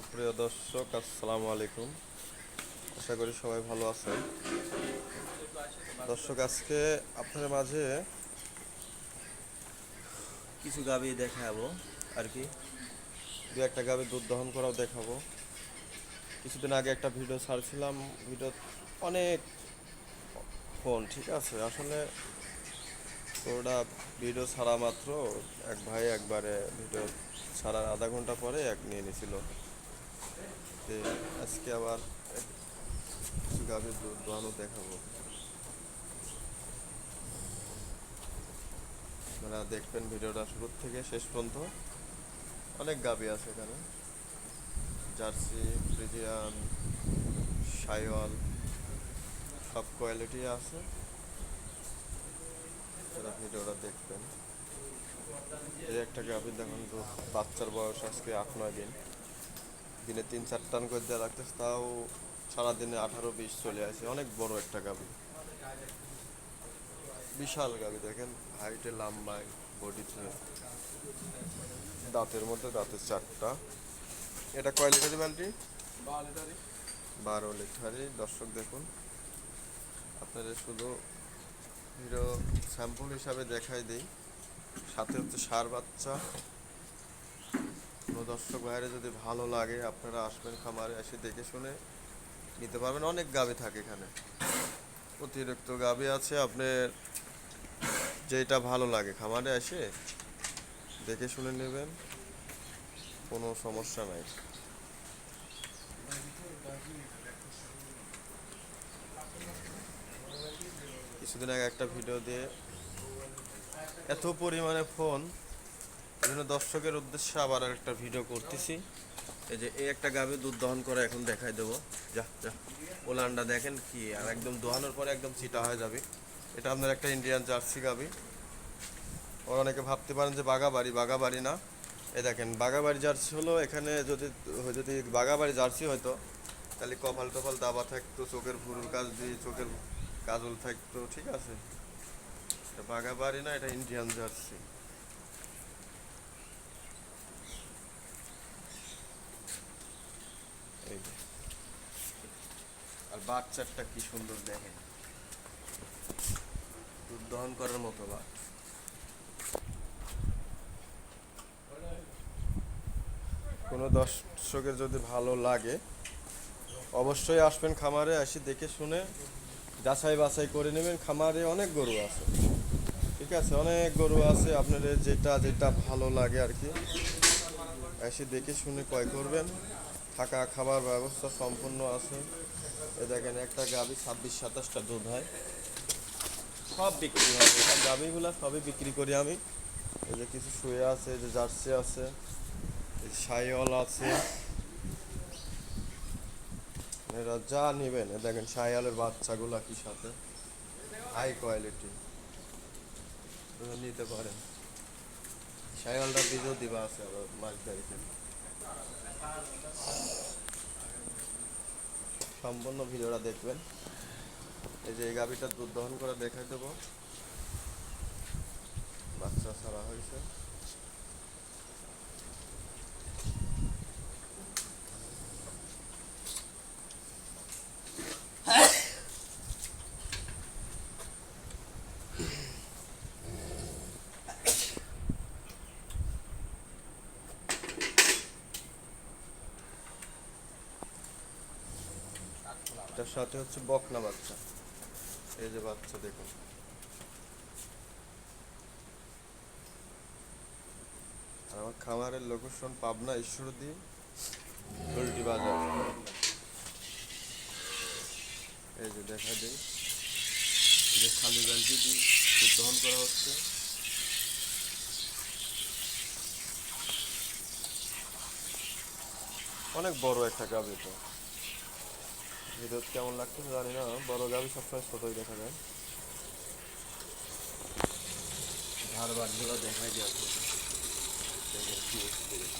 সুপ্রিয় দর্শক, আসসালামু আলাইকুম। আশা করি সবাই ভালো আছেন। দর্শক, আজকে আপনার মাঝে কিছু গাবি দেখাবো আর কি। দু একটা গাবি দুধ দহন করাও দেখাবো। কিছুদিন আগে একটা ভিডিও ছাড়ছিলাম, ভিডিও অনেক ফোন, ঠিক আছে? আসলে ওটা ভিডিও ছাড়া মাত্র এক ভাই একবারে ভিডিও ছাড়ার আধা ঘণ্টা পরে এক নিয়ে নিছিল। আজকে আবার গাভীর দুধ দোহানো দেখাবো। আপনারা দেখবেন ভিডিওটা শুরু থেকে শেষ পর্যন্ত। অনেক গাভী আছে এখানে। জার্সি, ফ্রিজিয়ান সাইওয়াল সব কোয়ালিটি আছে। যারা ভিডিওটা দেখবেন। এই একটা গাভীর দেখুন, বাচ্চার বয়স আজকে আট, নয় দিন। দিনে তিন, চার টান করে দেওয়া রাখতেছে তাও সারাদিনে আঠারো, বিশ চলে আসে। অনেক বড় একটা গাভী বিশাল গাভী দেখেন হাইটে লম্বায় বডিতে দাঁতের মধ্যে দাঁতের চারটা। এটা কয় লিটারি বালতি? বারো লিটারি। দর্শক দেখুন, আপনাদের শুধু হিরো স্যাম্পল হিসাবে দেখাই দিই। সাথে হচ্ছে সার বাচ্চা। কোনো দর্শক বাইরে যদি ভালো লাগে, আপনারা আসবেন খামারে এসে দেখে শুনে নিতে পারবেন। অনেক গাবি থাকে এখানে। অতিরিক্ত গাবি আছে আপনার, যেটা ভালো লাগে খামারে এসে দেখে শুনে নেবেন, কোনো সমস্যা নাই। কিছুদিন আগে একটা ভিডিও দিয়ে এত পরিমাণে ফোন বিভিন্ন দর্শকের উদ্দেশ্যে আবার একটা ভিডিও করতেছি। এই যে এই একটা গাবে দুধ দহন করে এখন দেখাই দেবো। যা যা। ওলানটা দেখেন কি, আর একদম দোহানোর পরে একদম চিটা হয়ে যাবে। এটা আপনার একটা ইন্ডিয়ান জার্সি গাবি ওরা অনেকে ভাবতে পারেন যে বাগাবাড়ি বাগাবাড়ি না। এই দেখেন বাগাবাড়ি জার্সি হলো এখানে যদি যদি বাগাবাড়ি জার্সি হয়তো, তাহলে কপাল টপাল দাবা থাকতো, চোখের ভুরুর কাজ দিয়ে চোখের কাজল থাকতো, ঠিক আছে? এটা বাগাবাড়ি না, এটা ইন্ডিয়ান জার্সি এই যে। আর বাচ্চারটা কি সুন্দর দেখেন দুধ দহন করার মতো বাচ্চা। কোনো দর্শকের যদি ভালো লাগে, অবশ্যই আসবেন খামারে, আসি দেখে শুনে যাচাই বাছাই করে নেবেন। খামারে অনেক গরু আছে। ঠিক আছে, অনেক গরু আছে আপনাদের যেটা যেটা ভালো লাগে আর কি। এসে দেখে শুনে ক্রয় করবেন। থাকা খাবার ব্যবস্থা সম্পূর্ণ আছে। এ দেখেন, একটা গাভি ছাব্বিশ, সাতাশটা দুধ হয়। সব বিক্রি হয়। সব গাভিগুলো সবই বিক্রি করি আমি। এই যে কিছু শুয়ে আছে, এই যে জার্সি আছে সাইওয়াল আছে। এরা যা নেবেন দেখেন সাইয়ালের বাচ্চাগুলো কি সাথে। High quality. নিতে পারেন। সাইওয়ালটা বীজও দিবা আছে আবার মাছ তারিখে সম্পূর্ণ ভিডিওটা দেখবেন। এই যে এই গাভিটা দুধ দহন করে দেখাই দেবো। বাচ্চা সারা হয়েছে। সাথে হচ্ছে বকনা বাচ্চা। এই যে বাচ্চা, দেখুন। আর আমার খামারের লোকেশন পাবনা ঈশ্বর ঈশ্বরদী গোলটি বাজার। এই যে দেখা দিই যে খালি গালটি দিয়ে দহন করা হচ্ছে। অনেক বড় একটা গাভি তো। ভিডিও কেমন লাগতেছে জানি না, বড় গাভি সবসময় ছোটই দেখা যায়। ধার বাটগুলো দেখাই দিয়ে আসব। দেখেন কি experience।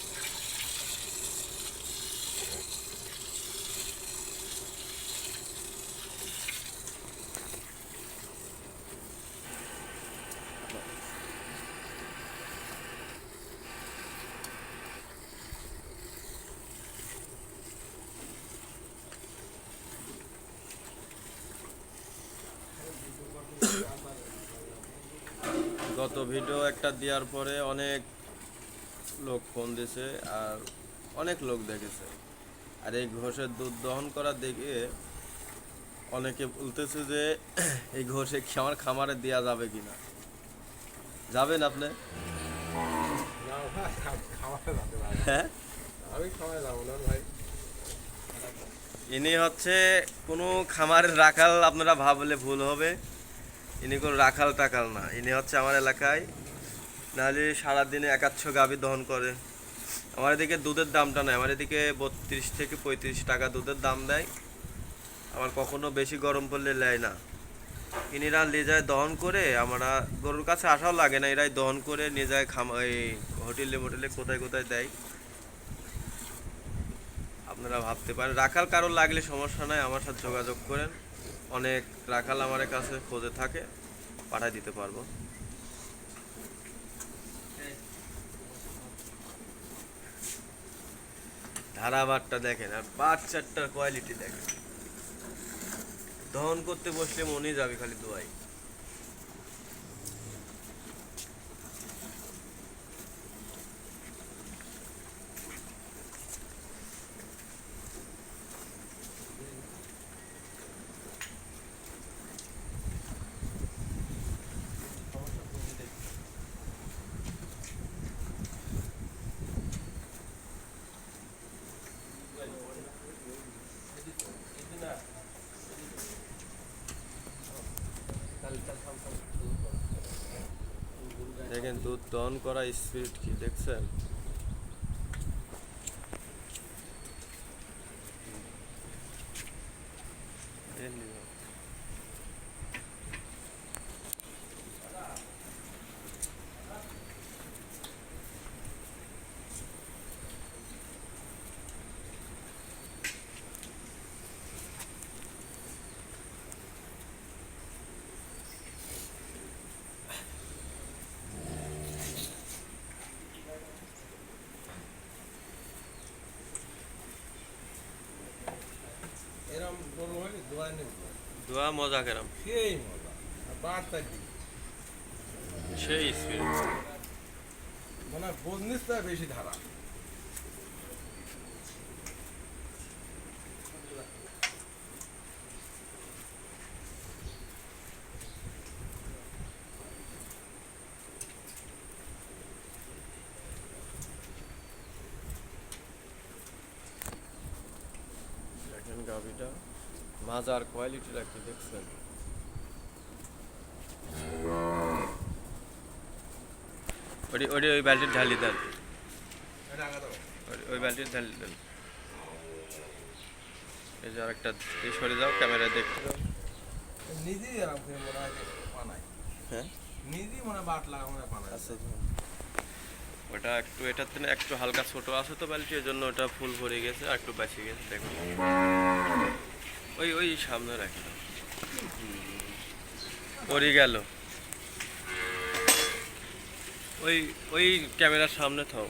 গত ভিডিও একটা দেওয়ার পরে অনেক লোক ফোন দিছে আর অনেক লোক দেখেছে। আর এই ঘোষের দুধ দহন করা দেখে অনেকে বলতেছে যে এই ঘোষে কি আমার খামারে দেওয়া যাবে কি না যাবেন আপনি। হ্যাঁ? আমি খাওয়াই যাব না ভাই। ইনি হচ্ছে কোনো খামারের রাখাল আপনারা ভাবলে ভুল হবে। ইনি কোনো রাখাল টাকাল না। ইনি হচ্ছে আমার এলাকায় নাহলে সারাদিনে একাচ্ছ গাভী দহন করে। আমার এদিকে দুধের দামটা নয় আমার এদিকে বত্রিশ থেকে পঁয়ত্রিশ টাকা দুধের দাম দেয়। আমার কখনো বেশি গরম পড়লে নেয় না। ইনিরা যায় দহন করে, আমরা গরুর কাছে আসাও লাগে না, এরাই দহন করে নিয়ে যায় খাম এই হোটেলে মোটেলে কোথায় কোথায় দেয়। আপনারা ভাবতে পারেন, রাখাল কারোর লাগলে সমস্যা নাই, আমার সাথে যোগাযোগ করেন। অনেক রাখাল আমার কাছে খোঁজে থাকে পাঠাই দিতে পারব। ধারাবারটা দেখেন আর বাচ্চারটার কোয়ালিটি দেখেন। দহন করতে বসলে মনে যাবে খালি দোয়াই। দুধ দহন করা স্পিড কি দেখছেন এই নিও। এরম গরু দোয়া মজা কেরাম সেই মজা বার্তা কি? সেই স্পিরিট মানে বজনিসটা বেশি ধারা দেখেন গাভিটা মাজার কোয়ালিটি রাখি দেখছেন ওই ওই ওই বালতির ঢালি দেন ওই- ওই বালতির ঢালি দেন এই যে আরেকটা এই সরে যাও ক্যামেরা দেখতে দাও নিজেই এরকম করে মনে হয় পানায় হ্যাঁ নিজেই মনে হয় বাট লাগা মনে আচ্ছা ওটা একটু এটার থেকে একটু হালকা ছোট আছে তো বালতি এর জন্য ওটা ফুল ভরে গেছে আর একটু বাঁচিয়ে গেছে দেখুন ওই ওই সামনে রাখি। পড়ে গেল। ওই ওই ক্যামেরার সামনে থাও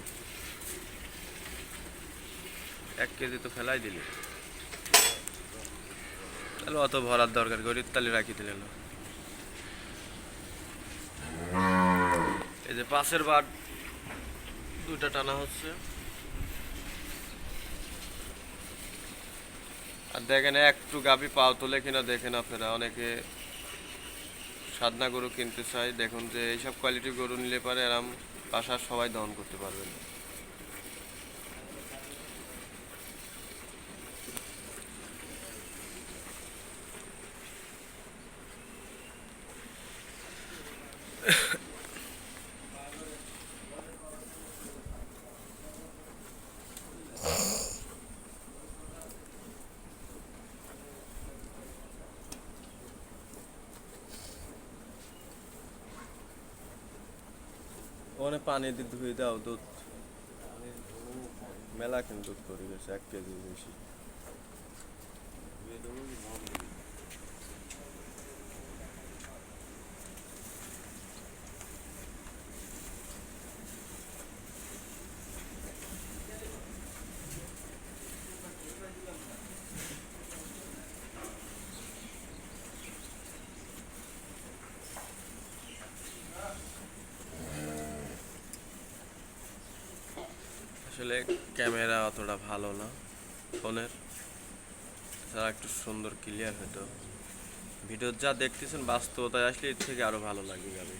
এক কেজি তো ফেলাই দিলি। তাহলে অত ভরার দরকার গরিব তালে রাখি দিলে না। এই যে পাশের বার দুইটা টানা হচ্ছে। আর দেখেন, একটু গাবি পাও তোলে কিনা না আপনারা অনেকে সাদনা গরু কিনতে চাই দেখুন যে এইসব কোয়ালিটির গরু নিলে পারে আরাম বাসার সবাই দহন করতে পারবেন পানি দিয়ে ধুয়ে দাও দুধ। মেলা কিন্তু দুধ করে গেছে এক কেজি বেশি। ক্যামেরা অতটা ভালো না, ফোনের। তারা একটু সুন্দর ক্লিয়ার হতো ভিডিও যা দেখতেছেন বাস্তবতায় আসলে এর থেকে আরও ভালো লাগে গাবি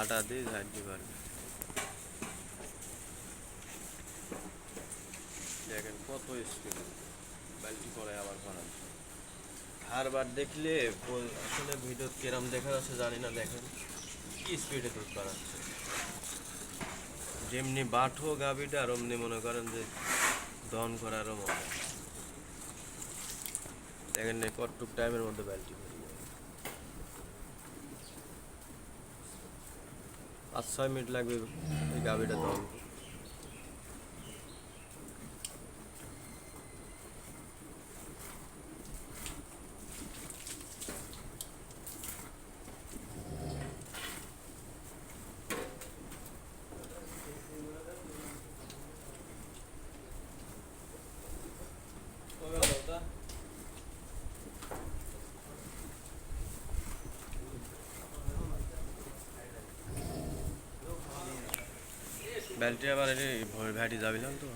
ঝাঁটা দিয়ে ঝাঁটতে পারবে দেখেন কত স্পিড বালতি করে আবার ভরান হারবার দেখলে আসলে ভিডিও কিরম দেখা যাচ্ছে জানি না দেখেন। কি স্পিডে দুধ বাড়াচ্ছে। যেমনি বাঠো গাভিটা আর অমনি মনে করেন যে দহন করারও মজা দেখেন এই কতটুক টাইমের মধ্যে বালতি ভরে যাবে। পাঁচ ছয় মিনিট লাগবে এই গাভিটা দহন ব্যালটি আবার এটি ভয় ভ্যাটি যাবিলাম তো?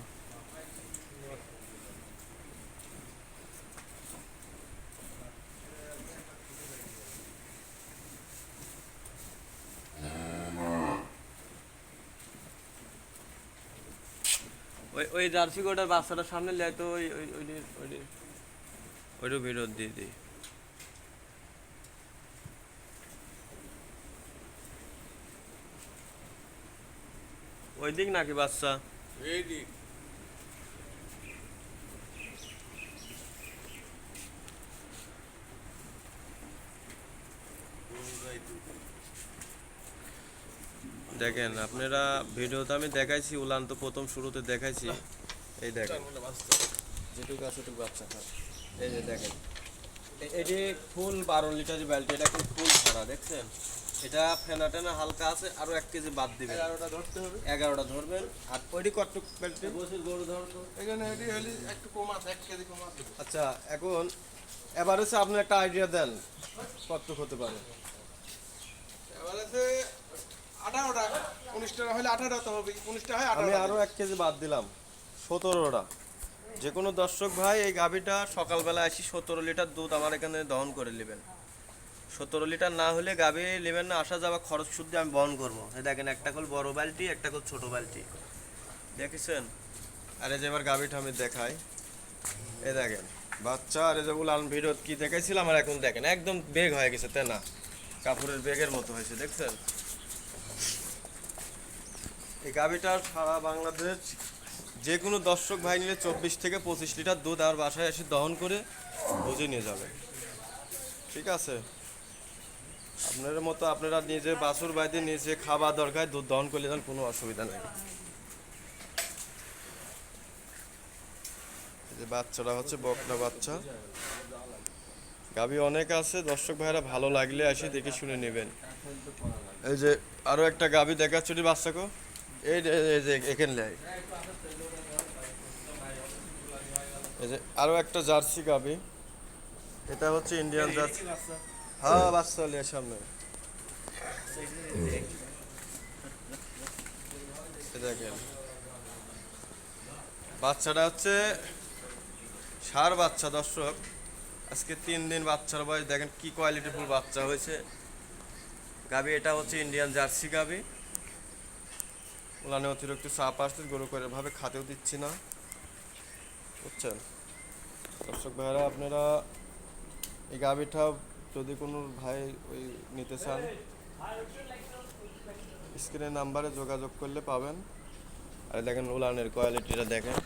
ওই ওই জার্সি গোটার বাচ্চাটার সামনে লেয় তো ওই ওই ওই ওই ভিডিও দিয়ে দিই ওই দিক নাকি বাচ্চা? এই দিক। দেখেন আপনারা ভিডিওতে আমি দেখাইছি উলান তো প্রথম শুরুতে দেখাইছি। এই দেখেন। যেটুকু আছে ওটুকু বাচ্চা খায় এই যে দেখেন। এটি ফুল বারো লিটার বালতি এটা ফুল ভরা দেখছেন? এটা ফেনা টেনা হালকা আছে আরও এক কেজি বাদ দিবেন। এগারোটা ধরতে হবে। এগারোটা ধরবেন আর ওইটি কতটুক বালতি এখানে এটি হলে একটু কম আছে এক কেজি কম আছে। আচ্ছা এখন এবার হচ্ছে আপনি একটা আইডিয়া দেন কতটুক হতে পারে? এবার আছে আঠারোটা উনিশটা হলে আঠারোটা তো হবে উনিশটা হয় আমি আরও এক কেজি বাদ দিলাম সতেরোটা। যে কোনো দর্শক ভাই এই গাভিটা সকালবেলা আসি সতেরো লিটার দুধ আমার এখানে দহন করে নেবেন। সতেরো লিটার না হলে গাভি নেবেন না, আসা যাওয়া খরচ শুদ্ধ আমি বহন করব। দেখেন, একটা কল বড় বালতি, একটা কল ছোট বালতি। দেখেছেন? আর এই যে এবার গাভিটা আমি দেখাই। এ দেখেন, বাচ্চা, আর এই যে উলান ভিডিও কি দেখাইছিলাম, আর এখন দেখেন, একদম বেগ হয়ে গেছে, তাই না? কাপড়ের বেগের মতো হয়েছে, দেখছেন? এই গাভিটা সারা বাংলাদেশ যে কোনো দর্শক ভাই নিলে চব্বিশ থেকে পঁচিশ লিটার দুধ আর বাসায় এসে দহন করে বুঝে নিয়ে যাবে। ঠিক আছে? আপনাদের মতো আপনারা নিজে বাছুর বাইতে নিজে খাবার দরকার, দুধ দহন করলে যান কোনো অসুবিধা নেই। যে বাচ্চাটা হচ্ছে বকনা বাচ্চা। গাভি অনেক আছে, দর্শক ভাইরা ভালো লাগলে আসে, দেখে শুনে নেবেন। এই যে আরও একটা গাভি দেখাচ্ছি বাচ্চাকে এই যে এখানে এই যে আরও একটা জার্সি গাভি। এটা হচ্ছে ইন্ডিয়ান জার্সি। হ্যাঁ বাচ্চাটা হচ্ছে সার বাচ্চা, দর্শক। আজকে তিন দিন বাচ্চার বয়স। দেখেন কি কোয়ালিটিফুল বাচ্চা হয়েছে। গাবি, এটা হচ্ছে ইন্ডিয়ান জার্সি গাবি। ওলানে অতিরিক্ত চাপ আসতে গরু করে ভাবে খাতেও দিচ্ছি না। বুঝছেন? দর্শক ভাইরা, আপনারা এই গাবিটা যদি কোনো ভাই ওই নিতে চান। স্ক্রিনের নাম্বারে যোগাযোগ করলে পাবেন। আর দেখেন উলানের কোয়ালিটিটা দেখেন।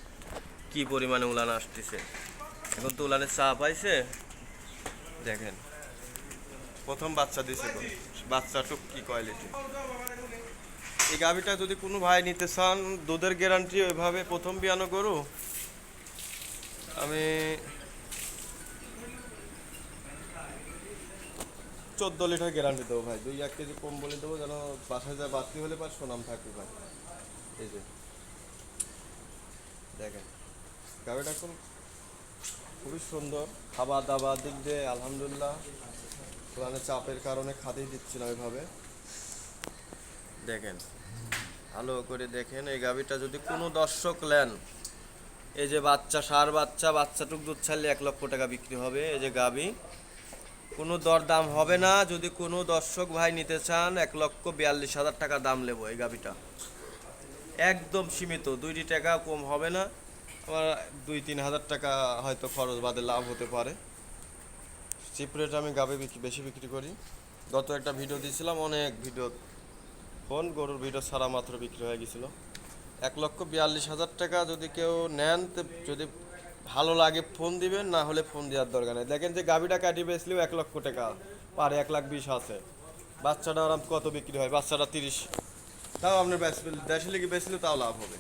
কি পরিমাণে উলান আসতেছে। এখন তো উলানের চাপ আইছে দেখেন। প্রথম বাচ্চা দিছে বাচ্চাটুক কি কোয়ালিটি এই গাভিটা যদি কোনো ভাই নিতে চান, দুধের গ্যারান্টি ওইভাবে প্রথম বিয়ানো গরু। আমি চোদ্দ লিটার গ্যারান্টি দেবো ভাই। দুই এক কেজি কম বলে দেবো যেন বাসায় যা বাড়তি হলে পার সুনাম থাকবে ভাই। এই যে। দেখেন, গাড়িটা এখন খুবই সুন্দর। খাবার দাবার দিক দিয়ে আলহামদুলিল্লাহ। মানে চাপের কারণে খাতেই দিচ্ছি না ওইভাবে। দেখেন, ভালো করে দেখেন, এই গাভিটা যদি কোনো দর্শক নেন, এই যে বাচ্চা, সার বাচ্চা, বাচ্চাটুক দুধ ছাড়লে এক লক্ষ টাকা বিক্রি হবে। এই যে গাভি কোনো দরদাম হবে না। যদি কোনো দর্শক ভাই নিতে চান, এক লক্ষ বিয়াল্লিশ হাজার টাকা দাম নেব এই গাভিটা। একদম সীমিত, দুইটি টাকা কম হবে না। আমার দুই তিন হাজার টাকা হয়তো খরচ বাদে লাভ হতে পারে। চিপ রেট আমি গাবে বিক্রি বেশি বিক্রি করি। গত একটা ভিডিও দিয়েছিলাম, অনেক ভিডিও। ফোন গরুর ভিডিও ছাড়া মাত্র বিক্রি হয়ে গেছিল। এক লক্ষ বিয়াল্লিশ হাজার টাকা যদি কেউ নেন যদি ভালো লাগে ফোন দিবেন, না হলে ফোন দেওয়ার দরকার নেই। দেখেন যে গাভিটা কাটি বেচলেও এক লক্ষ টাকা, পারে এক লাখ বিশ আছে। বাচ্চাটা আরাম কত বিক্রি হয়? বাচ্চাটা তিরিশ। তাও আপনার বেচবেন দেশে লিগে বেচলে তাও লাভ হবে।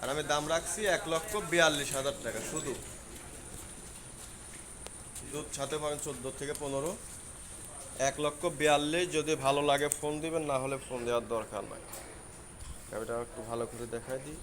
আর আমি দাম রাখছি এক লক্ষ বিয়াল্লিশ হাজার টাকা, শুধু। দুধ ছাতে পারেন চোদ্দ থেকে পনেরো। এক লক্ষ বিয়াল্লিশ, যদি ভালো লাগে ফোন দিবেন, না হলে ফোন দেওয়ার দরকার নাই। গাড়িটা একটু ভালো করে দেখাই দিই।